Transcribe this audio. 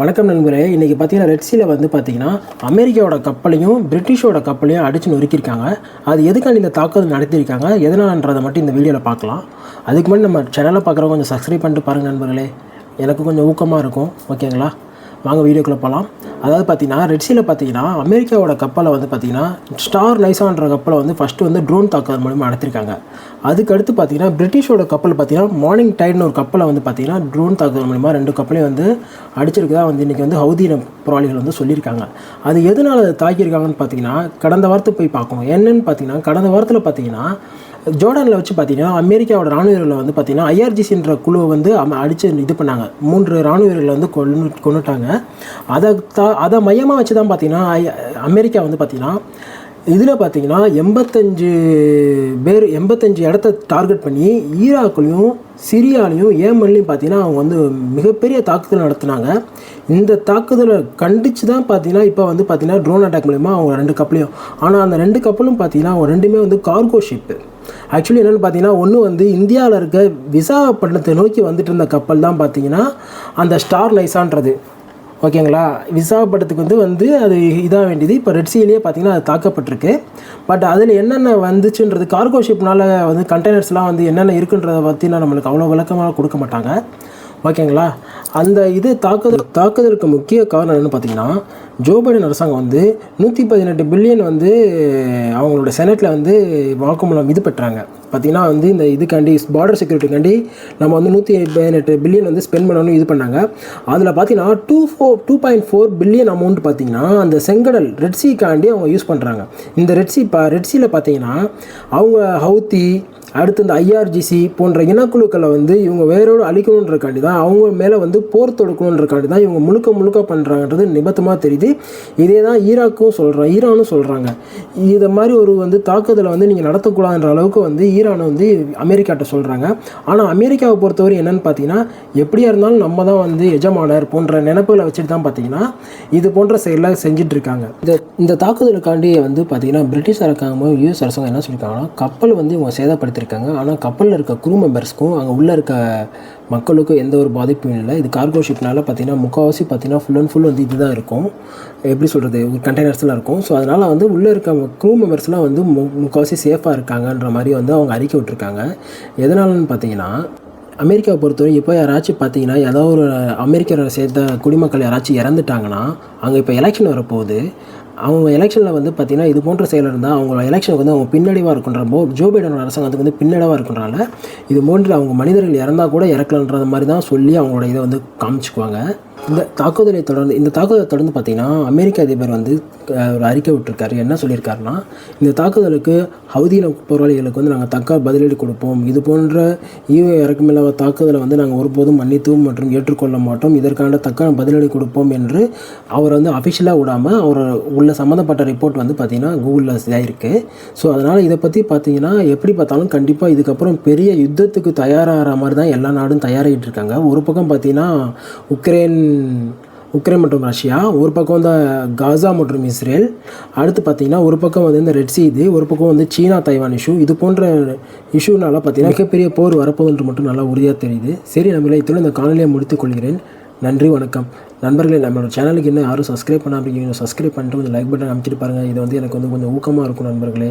வணக்கம் நண்பர்களே இன்றைக்கி பார்த்தீங்கன்னா ரெட்ஸியில் வந்து பார்த்தீங்கன்னா அமெரிக்காவோட கப்பலையும் பிரிட்டிஷோட கப்பலையும் அடித்து நொறுக்கியிருக்காங்க. அது எதுக்காண்டி இந்த தாக்குதல் நடத்தியிருக்காங்க? எதனாலன்றதை மட்டும் இந்த வீடியோவில் பார்க்கலாம் அதுக்கு முன்னாடி நம்ம சேனலை பார்க்குறவங்க கொஞ்சம் சப்ஸ்கிரைப் பண்ணிட்டு பாருங்கள் நண்பர்களே. எனக்கு கொஞ்சம் ஊக்கமாக இருக்கும். ஓகேங்களா வாங்க வீடியோக்குள்ளே போகலாம் அதாவது பார்த்தீங்கன்னா ரெட்ஸியில் பார்த்தீங்கன்னா அமெரிக்காவோட கப்பலை வந்து பார்த்தீங்கன்னா ஸ்டார் லைசான்ற கப்பலை வந்து ஃபஸ்ட்டு வந்து ட்ரோன் தாக்குதல் மூலமாக நடத்திருக்காங்க. அதுக்கு அடுத்து பார்த்தீங்கன்னா பிரிட்டிஷோட கப்பல் பார்த்தீங்கன்னா மார்னிங் டைட்னு ஒரு கப்பலை வந்து பார்த்தீங்கன்னா ட்ரோன் தாக்குதல் மூலிமா ரெண்டு கப்பலையும் வந்து அடிச்சிருக்கதா வந்து இன்றைக்கி வந்து ஹவுதி போராளிகள் வந்து சொல்லியிருக்காங்க. அது எதனால் அதை தாக்கியிருக்காங்கன்னு பார்த்தீங்கன்னா கடந்த வாரத்தை போய் பார்க்கணும். என்னன்னு பார்த்தீங்கன்னா கடந்த வாரத்தில் பார்த்தீங்கன்னா ஜோர்டானில் வச்சு பார்த்தீங்கன்னா அமெரிக்காவோட ராணுவ வீரர்களை வந்து பார்த்தீங்கன்னா ஐஆர்ஜிசின்ற குழுவை வந்து அம- அடிச்சு இது பண்ணாங்க. மூன்று ராணுவ வீரர்களை வந்து கொண்டு கொண்டுட்டாங்க அதை தா அதை மையமாக வச்சு தான் பார்த்தீங்கன்னா அமெரிக்கா வந்து பார்த்தீங்கன்னா இதில் பார்த்தீங்கன்னா எண்பத்தஞ்சு பேர் எண்பத்தஞ்சு இடத்த டார்கெட் பண்ணி ஈராக்லையும் சிரியாலையும் ஏமன்லையும் பார்த்தீங்கன்னா அவங்க வந்து மிகப்பெரிய தாக்குதல் நடத்துனாங்க. இந்த தாக்குதலை கண்டித்து தான் பார்த்தீங்கன்னா இப்போ வந்து பார்த்தீங்கன்னா ட்ரோன் அட்டாக் மூலிமா அவங்க ரெண்டு கப்பலையும் ஆனால் அந்த ரெண்டு கப்பலும் பார்த்தீங்கன்னா அவங்க ரெண்டுமே வந்து கார்கோ ஷிப்பு ஆக்சுவலி என்னென்னு பார்த்தீங்கன்னா ஒன்று வந்து இந்தியாவில் இருக்க விசாகப்பட்டினத்தை நோக்கி வந்துட்டு இருந்த கப்பல் தான் பார்த்தீங்கன்னா அந்த ஸ்டார் லைஸான்றது ஓகேங்களா? விசாகப்பட்டத்துக்கு வந்து வந்து அது இதாக வேண்டியது. இப்போ ரெட்சியிலேயே பார்த்தீங்கன்னா அது தாக்கப்பட்டிருக்கு. பட் அதில் என்னென்ன வந்துச்சுன்றது கார்கோ ஷிப்னால் வந்து கண்டெய்னர்ஸ்லாம் வந்து என்னென்ன இருக்குன்றதை பற்றிலாம் நம்மளுக்கு அவ்வளோ விளக்கமாக கொடுக்க மாட்டாங்க. ஓகேங்களா? அந்த இது தாக்குதல் தாக்குதலுக்கு முக்கிய காரணம் என்னென்னு பார்த்தீங்கன்னா ஜோ பைடன் அரசாங்கம் வந்து நூற்றி பதினெட்டு பில்லியன் வந்து அவங்களோட செனட்டில் வந்து வாக்குமூலம் இது பெற்றாங்க. பார்த்தீங்கன்னா வந்து இந்த இதுக்காண்டி பார்டர் செக்யூரிட்டிக்காண்டி நம்ம வந்து நூற்றி பதினெட்டு பில்லியன் வந்து ஸ்பெண்ட் பண்ணணும்னு இது பண்ணாங்க. அதில் பார்த்தீங்கன்னா two four two point four billion amount பார்த்தீங்கன்னா அந்த செங்கடல் ரெட்சிக்காண்டி அவங்க யூஸ் பண்ணுறாங்க இந்த ரெட்சி இப்போ ரெட்சியில் பார்த்தீங்கன்னா அவங்க ஹவுத்தி அடுத்து இந்த ஐஆர்ஜிசி போன்ற இனக்குழுக்களை வந்து இவங்க வேரோடு அழிக்கணுன்றக்காண்டி தான் அவங்க மேலே வந்து போர் தொடுக்கணுன்றக்காண்டி தான் இவங்க முழுக்க முழுக்க பண்ணுறாங்கன்றது நிபத்தமாக தெரியுது. இதே தான் ஈராக்கும் சொல்கிறோம் ஈரானும் சொல்கிறாங்க இதை மாதிரி ஒரு வந்து தாக்குதலை வந்து நீங்கள் நடத்தக்கூடாதுன்ற அளவுக்கு வந்து ஈரான் வந்து அமெரிக்காட்ட சொல்கிறாங்க ஆனால் அமெரிக்காவை பொறுத்தவரை என்னென்னு பார்த்தீங்கன்னா எப்படியா இருந்தாலும் நம்ம தான் வந்து எஜமானர் போன்ற நினைப்புகளை வச்சுட்டு தான் பார்த்தீங்கன்னா இது போன்ற செயலாக செஞ்சுட்டு இருக்காங்க இந்த இந்த தாக்குதலுக்காண்டி வந்து பார்த்தீங்கன்னா பிரிட்டிஷ் அரசாங்கமும் யூஎஸ் அரசாங்கம் என்ன சொல்லியிருக்காங்கன்னா கப்பல் வந்து இவங்க சேதப்படுத்திருக்காங்க ஆனால் கப்பலில் இருக்க குரூ மெம்பர்ஸ்க்கும் அங்கே உள்ளே இருக்க மக்களுக்கும் எந்த ஒரு பாதிப்பும் இல்லை. இது கார்கோ ஷிப்னால பார்த்தீங்கன்னா முக்கால்வாசி பார்த்தீங்கன்னா ஃபுல் அண்ட் ஃபுல் வந்து இதுதான் இருக்கும். எப்படி சொல்கிறது ஒரு கண்டெய்னர்ஸ்லாம் இருக்கும். ஸோ அதனால் வந்து உள்ளே இருக்க க்ரூ மெம்பர்ஸ்லாம் வந்து மு முக்கால்வாசி சேஃபாக இருக்காங்கன்ற மாதிரி வந்து அவங்க அறிக்கை விட்டுருக்காங்க. எதனாலன்னு பார்த்தீங்கன்னா அமெரிக்காவை பொறுத்தவரை இப்போ யாராச்சும் பார்த்தீங்கன்னா ஏதோ ஒரு அமெரிக்கரை சேர்ந்த குடிமக்கள் யாராச்சும் இறந்துட்டாங்கன்னா அங்கே இப்போ எலெக்ஷன் வரப்போகுது. அவங்க எலெக்ஷனில் வந்து பார்த்தீங்கன்னா இது போன்ற செயல் இருந்தால் அவங்க எலெக்ஷனுக்கு வந்து அவங்க பின்னடைவாக இருக்குன்ற ஜோ பைடனோட அரசாங்கத்துக்கு வந்து பின்னடைவாக இருக்குன்றனால இது போன்று அவங்க மனிதர்கள் இறந்தால் கூட இறக்கலன்ற மாதிரி தான் சொல்லி அவங்களோட இதை வந்து காமிச்சுக்குவாங்க. இந்த தாக்குதலை தொடர்ந்து இந்த தாக்குதலை தொடர்ந்து பார்த்திங்கன்னா அமெரிக்க அதிபர் வந்து ஒரு அறிக்கை விட்டுருக்காரு. என்ன சொல்லியிருக்காருன்னா இந்த தாக்குதலுக்கு ஹவுதியில் போராளிகளுக்கு வந்து நாங்கள் தக்க பதிலடி கொடுப்போம். இது போன்ற ஈவ இறக்கமில்லாத தாக்குதலை வந்து நாங்கள் ஒருபோதும் மன்னித்தும் மற்றும் ஏற்றுக்கொள்ள மாட்டோம். இதற்கான தக்க பதிலடி கொடுப்போம் என்று அவர் வந்து அஃபிஷியலாக விடாமல் அவர் உள்ள சம்மந்தப்பட்ட ரிப்போர்ட் வந்து பார்த்திங்கன்னா கூகுளில் இருக்குது ஸோ அதனால் இதை பற்றி பார்த்தீங்கன்னா எப்படி பார்த்தாலும் கண்டிப்பாக இதுக்கப்புறம் பெரிய யுத்தத்துக்கு தயாராகிற மாதிரி தான் எல்லா நாடும் தயாராகிட்டு இருக்காங்க. ஒரு பக்கம் பார்த்தீங்கன்னா உக்ரைன் உக்ரைன் மற்றும் ரஷ்யா ஒரு பக்கம் வந்து காசா மற்றும் இஸ்ரேல். அடுத்து பார்த்தீங்கன்னா ஒரு பக்கம் வந்து இந்த ரெட் சி இது ஒரு பக்கம் வந்து சீனா தைவான் இஷ்யூ இது போன்ற இஷ்யூனால பார்த்தீங்கன்னா மிகப்பெரிய போர் வரப்போகுதுன்று மட்டும் நல்லா உறுதியாக தெரியுது. சரி நம்மளை இத்தோடு இந்த காணொலியை முடித்துக் கொள்கிறேன். நன்றி வணக்கம். நண்பர்களே நம்மளோட சேனலுக்கு இன்னும் யாரும் சப்ஸ்கிரைப் பண்ணாமல் இருக்கீங்க சப்ஸ்கிரைப் பண்ணிட்டு கொஞ்சம் லைக் பட்டன் அமைச்சிட்டு பாருங்கள் இது வந்து எனக்கு வந்து கொஞ்சம் ஊக்கமாக இருக்கும் நண்பர்களே.